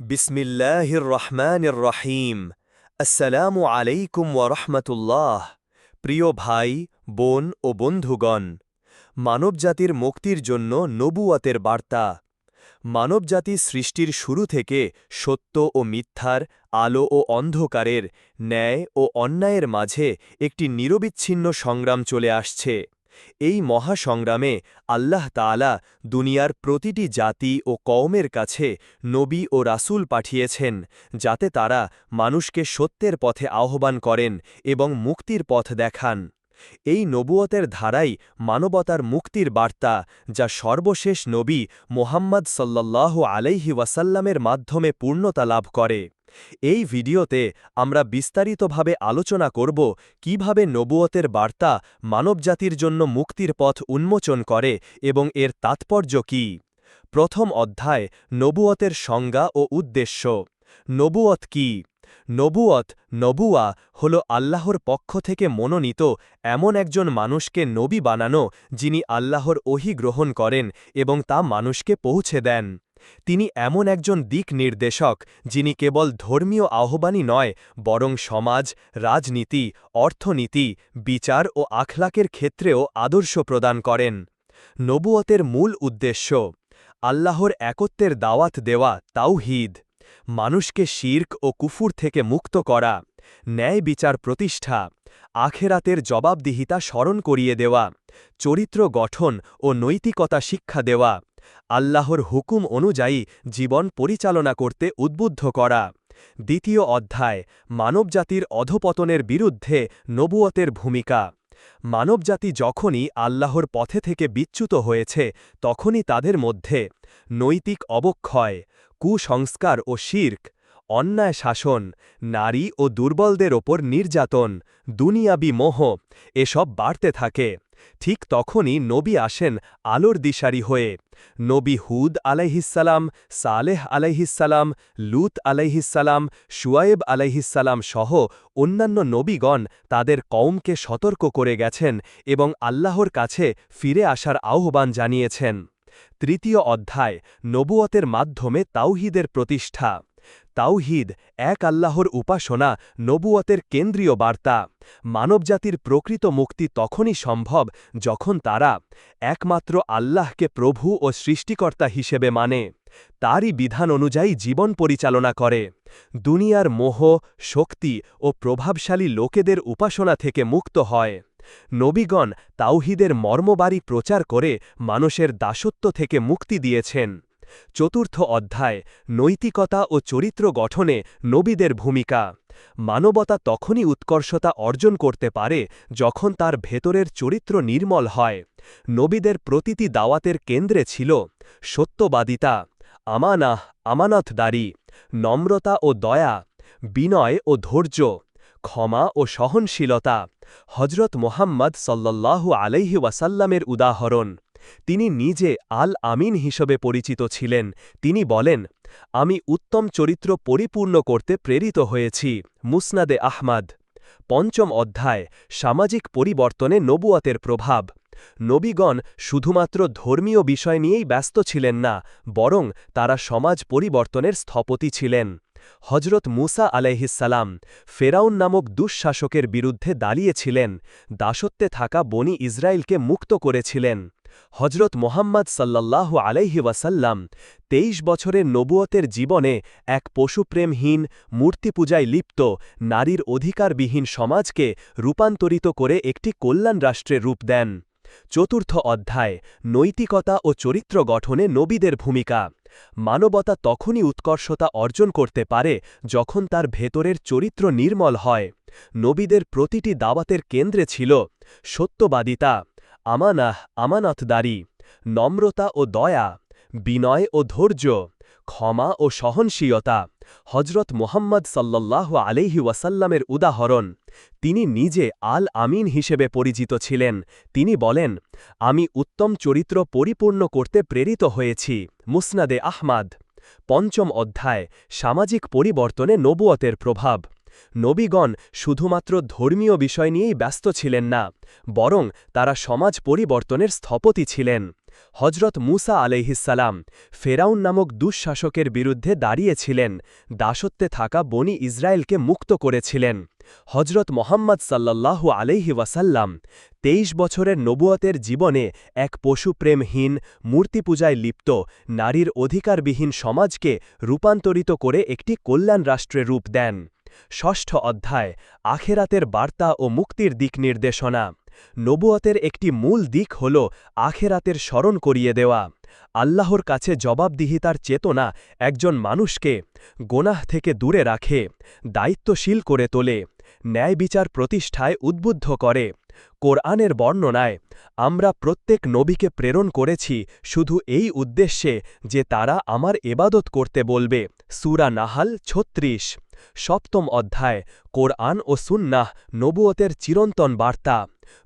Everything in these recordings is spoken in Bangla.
বিসমিল্লাহির রহমানির রহিম আসসালামু আলাইকুম ওয়ারহমতুল্লাহ প্রিয় ভাই, বোন ও বন্ধুগণ, মানবজাতির মুক্তির জন্য নবুয়াতের বার্তা। মানবজাতি সৃষ্টির শুরু থেকে সত্য ও মিথ্যার, আলো ও অন্ধকারের, ন্যায় ও অন্যায়ের মাঝে একটি নিরবিচ্ছিন্ন সংগ্রাম চলে আসছে। এই মহাসংগ্রামে আল্লাহ তাআলা দুনিয়ার প্রতিটি জাতি ও কওমের কাছে নবী ও রাসূল পাঠিয়েছেন, যাতে তারা মানুষকে সত্যের পথে আহ্বান করেন এবং মুক্তির পথ দেখান। এই নবুয়তের ধারাই মানবতার মুক্তির বার্তা, যা সর্বশেষ নবী মোহাম্মদ সাল্লাহ আলাইহি ওয়াসাল্লামের মাধ্যমে পূর্ণতা লাভ করে। এই ভিডিওতে আমরা বিস্তারিতভাবে আলোচনা করব কীভাবে নবুয়তের বার্তা মানবজাতির জন্য মুক্তির পথ উন্মোচন করে এবং এর তাৎপর্য কি। প্রথম অধ্যায়, নবুয়তের সংজ্ঞা ও উদ্দেশ্য। নবুয়ত কি? নবুয়ত, নবুয়া হল আল্লাহর পক্ষ থেকে মনোনীত এমন একজন মানুষকে নবী বানানো যিনি আল্লাহর ওহি গ্রহণ করেন এবং তা মানুষকে পৌঁছে দেন। তিনি এমন একজন দিক নির্দেশক যিনি কেবল ধর্মীয় আহ্বানই নয়, বরং সমাজ, রাজনীতি, অর্থনীতি, বিচার ও আখলাকের ক্ষেত্রেও আদর্শ প্রদান করেন। নবুয়তের মূল উদ্দেশ্য, আল্লাহর একত্বের দাওয়াত দেওয়া, তাওহিদ, মানুষকে শির্ক ও কুফুর থেকে মুক্ত করা, ন্যায় বিচার প্রতিষ্ঠা, আখেরাতের জবাবদিহিতা স্মরণ করিয়ে দেওয়া, চরিত্র গঠন ও নৈতিকতা শিক্ষা দেওয়া। আল্লাহর হুকুম অনুযায়ী জীবন পরিচালনা করতে উদ্বুদ্ধ করা। দ্বিতীয় অধ্যায়, মানবজাতির অধপতনের বিরুদ্ধে নবুয়তের ভূমিকা। মানবজাতি যখনই আল্লাহর পথে থেকে বিচ্যুত হয়েছে, তখনই তাদের মধ্যে নৈতিক অবক্ষয়, কুসংস্কার ও শির্ক, অন্যায় শাসন, নারী ও দুর্বলদের ওপর নির্যাতন, দুনিয়াবি মোহ, এসব বাড়তে থাকে। ঠিক তখনই নবী আসেন আলোর দিশারি হয়ে। নবী হুদ আলাইহিসালাম সালেহ আলাইহিসালাম লুত আলাইহিসালাম শুয়ায়েব আলাইহিসালাম সহ অন্যান্য নবীগণ তাদের কওমকে সতর্ক করে গেছেন এবং আল্লাহর কাছে ফিরে আসার আহ্বান জানিয়েছেন। তৃতীয় অধ্যায় নবুয়তের মাধ্যমে তাওহিদের প্রতিষ্ঠা। তাওহিদ এক আল্লাহর উপাসনা নবুয়তের কেন্দ্রীয় বার্তা। মানবজাতির প্রকৃত মুক্তি তখনই সম্ভব যখন তারা একমাত্র আল্লাহকে প্রভু ও সৃষ্টিকর্তা হিসেবে মানে। তারই বিধান অনুযায়ী জীবন পরিচালনা করে। দুনিয়ার মোহ, শক্তি ও প্রভাবশালী লোকেদের উপাসনা থেকে মুক্ত হয়। নবীগণ তাওহিদের মর্মবাড়ি প্রচার করে মানুষের দাসত্ব থেকে মুক্তি দিয়েছেন। চতুর্থ অধ্যায়, নৈতিকতা ও চরিত্র গঠনে নবীদের ভূমিকা। মানবতা তখনই উৎকর্ষতা অর্জন করতে পারে যখন তার ভেতরের চরিত্র নির্মল হয়। নবীদের প্রতিটি দাওয়াতের কেন্দ্রে ছিল সত্যবাদিতা, আমানাহ, আমানতদারি, নম্রতা ও দয়া, বিনয় ও ধৈর্য, ক্ষমা ও সহনশীলতা। হজরত মোহাম্মদ সাল্লাল্লাহু আলাইহি ওয়াসাল্লামের উদাহরণ। তিনি নিজে আল আমিন হিসেবে পরিচিত ছিলেন। তিনি বলেন, আমি উত্তম চরিত্র পরিপূর্ণ করতে প্রেরিত হয়েছি। মুসনাদে আহমাদ। পঞ্চম অধ্যায়, সামাজিক পরিবর্তনে নবুয়াতের প্রভাব। নবীগণ শুধুমাত্র ধর্মীয় বিষয় নিয়েই ব্যস্ত ছিলেন না, বরং তারা সমাজ পরিবর্তনের স্থপতি ছিলেন। হজরত মুসা আলাইহিসালাম ফেরাউন নামক দুঃশাসকের বিরুদ্ধে দাঁড়িয়েছিলেন, দাসত্বে থাকা বনি ইসরায়েলকে মুক্ত করেছিলেন। হজরত মোহাম্মদ সাল্লাল্লাহু আলাইহি ওয়াসাল্লাম তেইশ বছরের নবুয়তের জীবনে এক পশুপ্রেমহীন, মূর্তিপূজায় লিপ্ত, নারীর অধিকারবিহীন সমাজকে রূপান্তরিত করে একটি কল্যাণ রাষ্ট্রের রূপ দেন। চতুর্থ অধ্যায়, নৈতিকতা ও চরিত্র গঠনে নবীদের ভূমিকা। মানবতা তখনই উৎকর্ষতা অর্জন করতে পারে যখন তার ভেতরের চরিত্র নির্মল হয়। নবীদের প্রতিটি দাওয়াতের কেন্দ্রে ছিল সত্যবাদিতা। আমানাহ, আমানতদারি, নম্রতা ও দয়া, বিনয় ও ধৈর্য, ক্ষমা ও সহনশীলতা হজরত মোহাম্মদ সাল্লাহ আলহি ওয়াসাল্লামের উদাহরণ। তিনি নিজে আল আমিন হিসেবে পরিচিত ছিলেন। তিনি বলেন, আমি উত্তম চরিত্র পরিপূর্ণ করতে প্রেরিত হয়েছি। মুসনাদে আহমাদ। পঞ্চম অধ্যায়, সামাজিক পরিবর্তনে নবুয়তের প্রভাব। নবীগণ শুধুমাত্র ধর্মীয় বিষয় নিয়েই ব্যস্ত ছিলেন না, বরং তারা সমাজ পরিবর্তনের স্থপতি ছিলেন। হজরত মুসা আলহিসাল্লাম ফেরাউন নামক দুঃশাসকের বিরুদ্ধে দাঁড়িয়েছিলেন, দাসত্বে থাকা বনি ইসরায়েলকে মুক্ত করেছিলেন। হজরত মোহাম্মদ সাল্লাল্লাহু আলহি ওয়াসাল্লাম তেইশ বছরের নবুয়তের জীবনে এক পশুপ্রেমহীন, মূর্তিপূজায় লিপ্ত, নারীর অধিকারবিহীন সমাজকে রূপান্তরিত করে একটি কল্যাণ রাষ্ট্রে রূপ দেন। ষষ্ঠ অধ্যায়, আখেরাতের বার্তা ও মুক্তির দিক নির্দেশনা। নবুয়তের একটি মূল দিক হল আখেরাতের স্মরণ করিয়ে দেওয়া। আল্লাহর কাছে জবাবদিহিতার চেতনা একজন মানুষকে গোনাহ থেকে দূরে রাখে, দায়িত্বশীল করে তোলে ন্যায় বিচার প্রতিষ্ঠায় উদ্বুদ্ধ করে। কোরআনের বর্ণনায়, আমরা প্রত্যেক নবীকে প্রেরণ করেছি শুধু এই উদ্দেশ্যে যে তারা আমার এবাদত করতে বলবে। সুরা নাহাল ছত্রিশ। সপ্তম অধ্যায়, কোরআন ও সুন্নাহ নবুয়তের চিরন্তন বার্তা।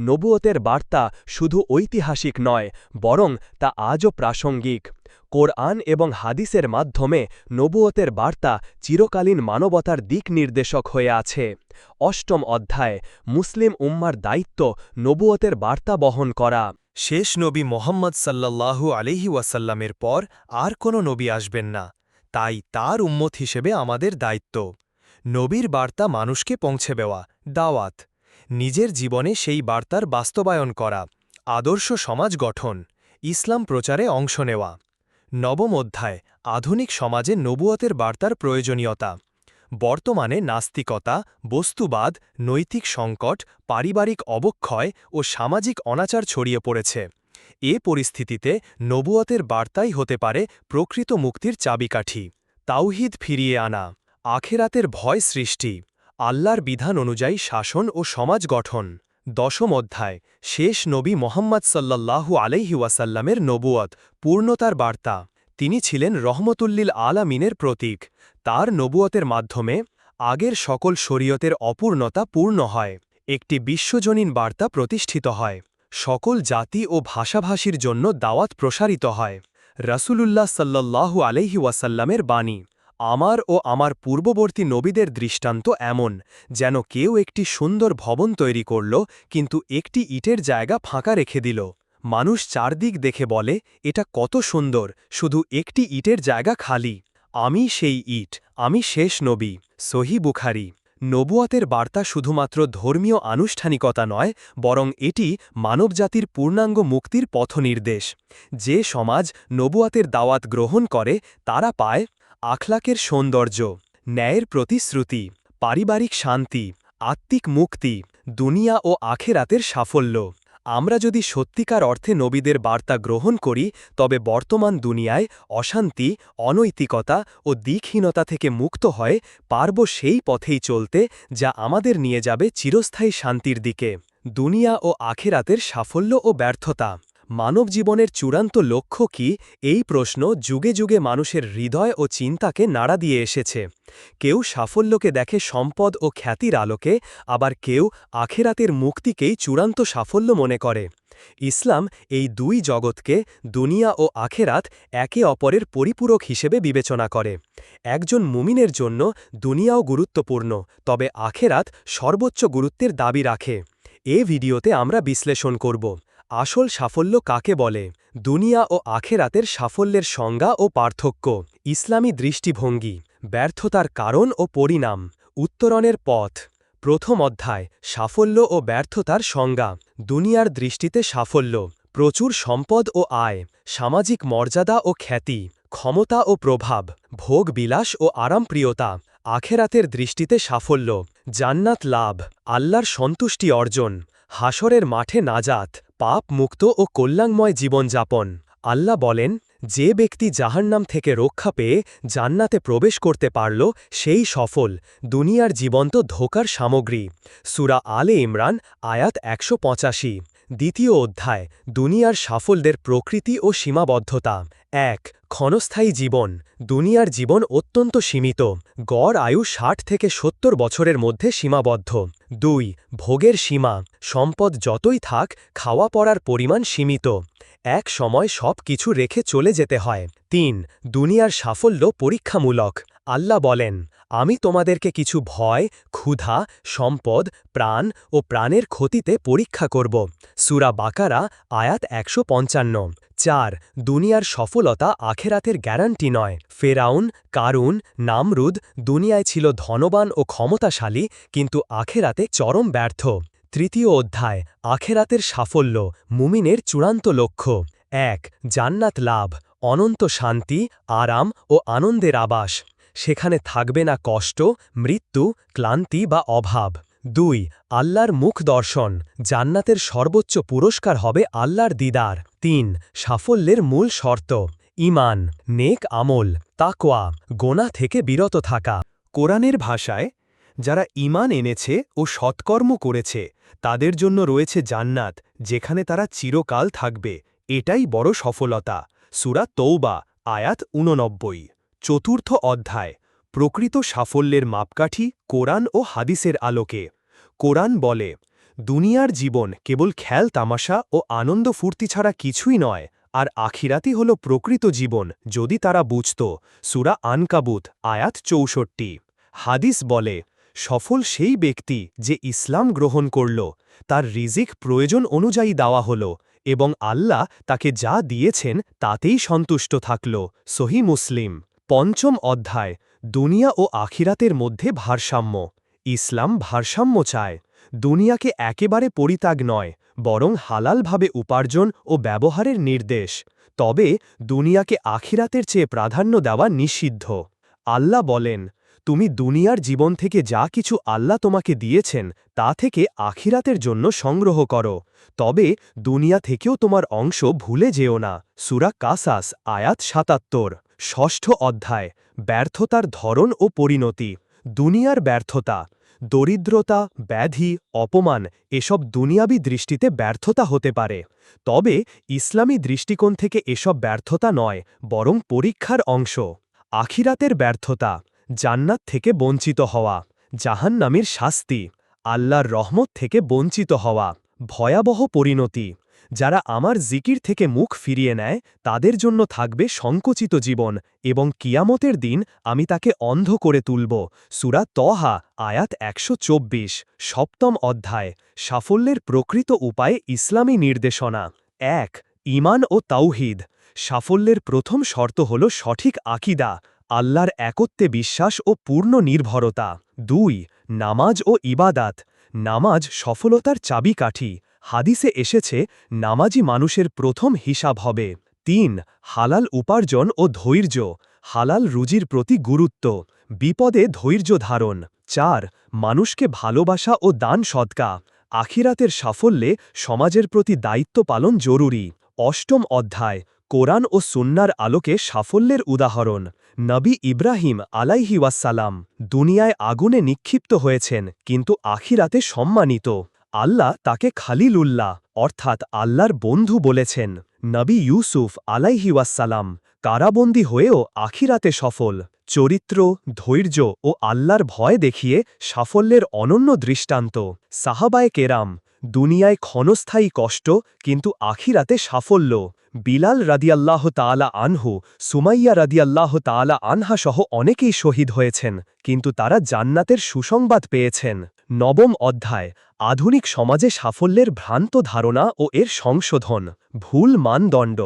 নবুয়তের বার্তা শুধু ঐতিহাসিক নয়, বরং তা আজও প্রাসঙ্গিক। কোরআন এবং হাদিসের মাধ্যমে নবুয়তের বার্তা চিরকালীন মানবতার দিক নির্দেশক হয়ে আছে। অষ্টম অধ্যায়, মুসলিম উম্মার দায়িত্ব নবুয়তের বার্তা বহন করা। শেষ নবী মোহাম্মদ সাল্লাল্লাহু আলিহি ওয়াসাল্লামের পর আর কোনো নবী আসবেন না। তাই তার উম্মত হিসেবে আমাদের দায়িত্ব। নবীর বার্তা মানুষকে পৌঁছে দেওয়া, দাওয়াত। নিজের জীবনে সেই বার্তার বাস্তবায়ন করা, আদর্শ সমাজ গঠন, ইসলাম প্রচারে অংশ নেওয়া। নবম অধ্যায়, আধুনিক সমাজে নবুয়তের বার্তার প্রয়োজনীয়তা। বর্তমানে নাস্তিকতা, বস্তুবাদ, নৈতিক সংকট, পারিবারিক অবক্ষয় ও সামাজিক অনাচার ছড়িয়ে পড়েছে। এ পরিস্থিতিতে নবুয়তের বার্তাই হতে পারে প্রকৃত মুক্তির চাবিকাঠি। তাওহিদ ফিরিয়ে আনা, আখেরাতের ভয় সৃষ্টি, আল্লাহর বিধান অনুযায়ী শাসন ও সমাজ গঠন। দশম অধ্যায়, শেষ নবী মোহাম্মদ সাল্লাল্লাহু আলাইহি নবুয়ত পূর্ণতার বার্তা। তিনি ছিলেন রহমতুল্লিল আলামিনের প্রতীক। তার নবুয়তের মাধ্যমে আগের সকল শরীয়তের অপূর্ণতা পূর্ণ হয়। একটি বিশ্বজনীন বার্তা প্রতিষ্ঠিত হয়। সকল জাতি ও ভাষাভাষীর জন্য দাওয়াত প্রসারিত হয়। রাসূলুল্লাহ সাল্লাল্লাহু আলাইহি ওয়াসাল্লামের বাণী, আমার ও আমার পূর্ববর্তী নবীদের দৃষ্টান্ত এমন, যেন কেউ একটি সুন্দর ভবন তৈরি করল, কিন্তু একটি ইটের জায়গা ফাঁকা রেখে দিল। মানুষ চারদিক দেখে বলে, এটা কত সুন্দর, শুধু একটি ইটের জায়গা খালি। আমি সেই ইট, আমি শেষ নবী, সহি বুখারি। নবুয়াতের বার্তা শুধুমাত্র ধর্মীয় আনুষ্ঠানিকতা নয়, বরং এটি মানবজাতির পূর্ণাঙ্গ মুক্তির পথনির্দেশ। যে সমাজ নবুয়াতের দাওয়াত গ্রহণ করে, তারা পায় আখলাকের সৌন্দর্য, ন্যায়ের প্রতিশ্রুতি, পারিবারিক শান্তি, আত্মিক মুক্তি, দুনিয়া ও আখেরাতের সাফল্য। আমরা যদি সত্যিকার অর্থে নবীদের বার্তা গ্রহণ করি, তবে বর্তমান দুনিয়ায় অশান্তি, অনৈতিকতা ও দিকহীনতা থেকে মুক্ত হয় পারব সেই পথেই চলতে, যা আমাদের নিয়ে যাবে চিরস্থায়ী শান্তির দিকে। দুনিয়া ও আখেরাতের সাফল্য ও ব্যর্থতা। মানব জীবনের চূড়ান্ত লক্ষ্য কি? এই প্রশ্ন যুগে যুগে মানুষের হৃদয় ও চিন্তাকে নাড়া দিয়ে এসেছে। কেউ সাফল্যকে দেখে সম্পদ ও খ্যাতির আলোকে, আবার কেউ আখেরাতের মুক্তিকেই চূড়ান্ত সাফল্য মনে করে। ইসলাম এই দুই জগৎকে, দুনিয়া ও আখেরাত, একে অপরের পরিপূরক হিসেবে বিবেচনা করে। একজন মুমিনের জন্য দুনিয়াও গুরুত্বপূর্ণ, তবে আখেরাত সর্বোচ্চ গুরুত্বের দাবি রাখে। এ ভিডিওতে আমরা বিশ্লেষণ করব। আসল সাফল্য কাকে বলে? দুনিয়া ও আখেরাতের সাফল্যের সংজ্ঞা ও পার্থক্য। ইসলামী দৃষ্টিভঙ্গি। ব্যর্থতার কারণ ও পরিণাম। উত্তরণের পথ। প্রথম অধ্যায়, সাফল্য ও ব্যর্থতার সংজ্ঞা। দুনিয়ার দৃষ্টিতে সাফল্য। প্রচুর সম্পদ ও আয়। সামাজিক মর্যাদা ও খ্যাতি। ক্ষমতা ও প্রভাব। ভোগ বিলাস ও আরামপ্রিয়তা। আখেরাতের দৃষ্টিতে সাফল্য। জান্নাত লাভ। আল্লাহর সন্তুষ্টি অর্জন। হাসরের মাঠে নাজাত। পাপ মুক্ত ও কল্যাণময় জীবনযাপন। আল্লাহ বলেন, যে ব্যক্তি জাহান্নাম থেকে রক্ষা পেয়ে জান্নাতে প্রবেশ করতে পারল, সেই সফল, দুনিয়ার জীবন্ত ধোকার সামগ্রী। সুরা আলে ইমরান, আয়াত একশো পঁচাশি। দ্বিতীয় অধ্যায়, দুনিয়ার সাফল্যের প্রকৃতি ও সীমাবদ্ধতা। এক, ক্ষণস্থায়ী জীবন। দুনিয়ার জীবন অত্যন্ত সীমিত। গড় আয়ু ষাট থেকে সত্তর বছরের মধ্যে সীমাবদ্ধ। দুই, ভোগের সীমা, সম্পদ যতই থাক, খাওয়া পড়ার পরিমাণ সীমিত। এক, সময় সব কিছু রেখে চলে যেতে হয়। তিন, দুনিয়ার সাফল্য পরীক্ষামূলক। আল্লাহ বলেন, আমি তোমাদেরকে কিছু ভয়, ক্ষুধা, সম্পদ, প্রাণ ও প্রাণের ক্ষতিতে পরীক্ষা করব। সুরা বাকারা, আয়াত একশো পঞ্চান্ন। চার, দুনিয়ার সফলতা আখেরাতের গ্যারান্টি নয়। ফেরাউন, কারুন, নামরুদ দুনিয়ায় ছিল ধনবান ও ক্ষমতাশালী, কিন্তু আখেরাতে চরম ব্যর্থ। তৃতীয় অধ্যায়, আখেরাতের সাফল্য, মুমিনের চূড়ান্ত লক্ষ্য। এক, জান্নাত লাভ, অনন্ত শান্তি, আরাম ও আনন্দের আবাস। সেখানে থাকবে না কষ্ট, মৃত্যু, ক্লান্তি বা অভাব। দুই, আল্লাহর মুখ দর্শন, জান্নাতের সর্বোচ্চ পুরস্কার হবে আল্লাহর দিদার। তিন, সাফল্যের মূল শর্ত ইমান নেক আমল তাকোয়া গোনা থেকে বিরত থাকা। কোরআনের ভাষায়, যারা ঈমান এনেছে ও সৎকর্ম করেছে, তাদের জন্য রয়েছে জান্নাত, যেখানে তারা চিরকাল থাকবে। এটাই বড় সফলতা। সুরা তৌবা আয়াত উননব্বই চতুর্থ অধ্যায়, প্রকৃত সাফল্যের মাপকাঠি কোরআন ও হাদিসের আলোকে। কোরআন বলে, দুনিয়ার জীবন কেবল খেল, তামাশা ও আনন্দ ফুর্তি ছাড়া কিছুই নয়, আর আখিরাতি হল প্রকৃত জীবন, যদি তারা বুঝত। সুরা আনকাবুত, আয়াত চৌষট্টি। হাদিস বলে, সফল সেই ব্যক্তি যে ইসলাম গ্রহণ করল, তার রিজিক প্রয়োজন অনুযায়ী দেওয়া হল, এবং আল্লাহ তাকে যা দিয়েছেন তাতেই সন্তুষ্ট থাকল। সহি মুসলিম। পঞ্চম অধ্যায়, দুনিয়া ও আখিরাতের মধ্যে ভারসাম্য। ইসলাম ভারসাম্য চায়। দুনিয়াকে একেবারে পরিত্যাগ নয়, বরং হালালভাবে উপার্জন ও ব্যবহারের নির্দেশ। তবে দুনিয়াকে আখিরাতের চেয়ে প্রাধান্য দেওয়া নিষিদ্ধ। আল্লাহ বলেন, তুমি দুনিয়ার জীবন থেকে যা কিছু আল্লাহ তোমাকে দিয়েছেন, তা থেকে আখিরাতের জন্য সংগ্রহ করো। তবে দুনিয়া থেকেও তোমার অংশ ভুলে যেও না। সুরা কাসাস, আয়াত সাতাত্তর, ষষ্ঠ অধ্যায়, ব্যর্থতার ধরন ও পরিণতি। দুনিয়ার ব্যর্থতা দরিদ্রতা, ব্যাধি, অপমান এসব দুনিয়াবি দৃষ্টিতে ব্যর্থতা হতে পারে। তবে ইসলামী দৃষ্টিকোণ থেকে এসব ব্যর্থতা নয়, বরং পরীক্ষার অংশ। আখিরাতের ব্যর্থতা, জান্নাত থেকে বঞ্চিত হওয়া, জাহান্নামের শাস্তি, আল্লাহর রহমত থেকে বঞ্চিত হওয়া, ভয়াবহ পরিণতি। যারা আমার জিকির থেকে মুখ ফিরিয়ে নেয়, তাদের জন্য থাকবে সংকুচিত জীবন এবং কিয়ামতের দিন আমি তাকে অন্ধ করে তুলব। সুরা তহা আয়াত একশো চব্বিশ, সপ্তম অধ্যায়, সাফল্যের প্রকৃত উপায়ে ইসলামী নির্দেশনা। এক ইমান ও তাওহিদ। সাফল্যের প্রথম শর্ত হল সঠিক আকিদা, আল্লাহর একত্বে বিশ্বাস ও পূর্ণ নির্ভরতা। দুই, নামাজ ও ইবাদাত। নামাজ সফলতার চাবিকাঠি। হাদিসে এসেছে, নামাজি মানুষের প্রথম হিসাব হবে। তিন, হালাল উপার্জন ও ধৈর্য। হালাল রুজির প্রতি গুরুত্ব। বিপদে ধৈর্য ধারণ। চার, মানুষকে ভালোবাসা ও দান সদকা। আখিরাতের সাফল্যে সমাজের প্রতি দায়িত্ব পালন জরুরি। অষ্টম অধ্যায়, কোরআন ও সুন্নার আলোকে সাফল্যের উদাহরণ। নবী ইব্রাহিম আলাইহি ওয়াসালাম দুনিয়ায় আগুনে নিক্ষিপ্ত হয়েছেন, কিন্তু আখিরাতে সম্মানিত। আল্লাহ তাকে খালিলুল্লাহ, অর্থাৎ আল্লাহর বন্ধু বলেছেন। নবী ইউসুফ আলাইহি ওয়াসালাম কারাবন্দী হয়েও আখিরাতে সফল। চরিত্র, ধৈর্য ও আল্লাহর ভয় দেখিয়ে সাফল্যের অনন্য দৃষ্টান্ত। সাহাবায় কেরাম, দুনিয়ায় ক্ষণস্থায়ী কষ্ট কিন্তু আখিরাতে সাফল্য। বিলাল রাদিয়াল্লাহ তালা আনহু, সুমাইয়া রাদিয়াল্লাহ তালা আনহা সহ অনেকেই শহীদ হয়েছেন, কিন্তু তারা জান্নাতের সুসংবাদ পেয়েছেন। নবম অধ্যায়, আধুনিক সমাজে সাফল্যের ভ্রান্ত ধারণা ও এর সংশোধন, ভুল মানদণ্ড,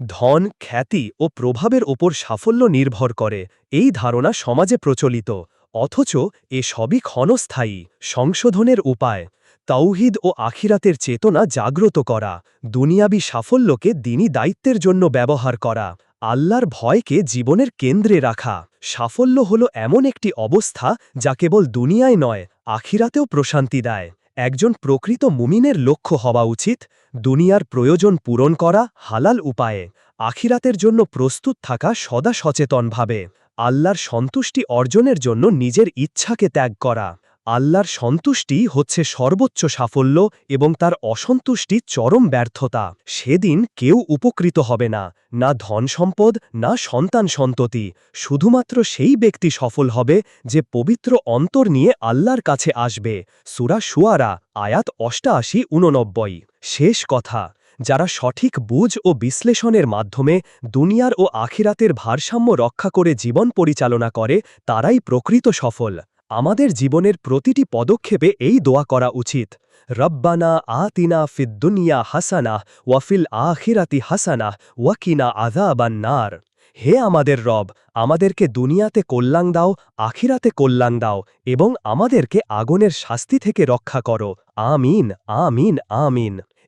ধন, খ্যাতি ও প্রভাবের ওপর সাফল্য নির্ভর করে, এই ধারণা সমাজে প্রচলিত, অথচ এ সবই ক্ষণস্থায়ী, সংশোধনের উপায়, তাওহিদ ও আখিরাতের চেতনা জাগ্রত করা, দুনিয়াবি সাফল্যকে দিনী দায়িত্বের জন্য ব্যবহার করা, আল্লাহর ভয়কে জীবনের কেন্দ্রে রাখা, সাফল্য হল এমন একটি অবস্থা যা কেবল দুনিয়ায় নয় আখিরাতেও প্রশান্তি দেয়। একজন প্রকৃত মুমিনের লক্ষ্য হওয়া উচিত, দুনিয়ার প্রয়োজন পূরণ করা হালাল উপায়ে। আখিরাতের জন্য প্রস্তুত থাকা সদা সচেতনভাবে আল্লাহর সন্তুষ্টি অর্জনের জন্য নিজের ইচ্ছাকে ত্যাগ করা। আল্লাহর সন্তুষ্টি হচ্ছে সর্বোচ্চ সাফল্য এবং তার অসন্তুষ্টি চরম ব্যর্থতা। সেদিন কেউ উপকৃত হবে না না ধন সম্পদ, না সন্তান সন্ততি। শুধুমাত্র সেই ব্যক্তি সফল হবে যে পবিত্র অন্তর নিয়ে আল্লাহর কাছে আসবে। সুরা সুয়ারা আয়াত অষ্টাশি, উননব্বই। শেষ কথা, যারা সঠিক বুঝ ও বিশ্লেষণের মাধ্যমে দুনিয়ার ও আখিরাতের ভারসাম্য রক্ষা করে জীবন পরিচালনা করে, তারাই প্রকৃত সফল। আমাদের জীবনের প্রতিটি পদক্ষেপে এই দোয়া করা উচিত। রব্বানা আতিনা ফিদ্দুনিয়া হাসানা ওয়াফিল আখিরাতি হাসানা ওয়াকিনা আযাবান নার। হে আমাদের রব, আমাদেরকে দুনিয়াতে কল্যাণ দাও, আখিরাতে কল্যাণ দাও এবং আমাদেরকে আগুনের শাস্তি থেকে রক্ষা করো। আমিন আমিন আমিন।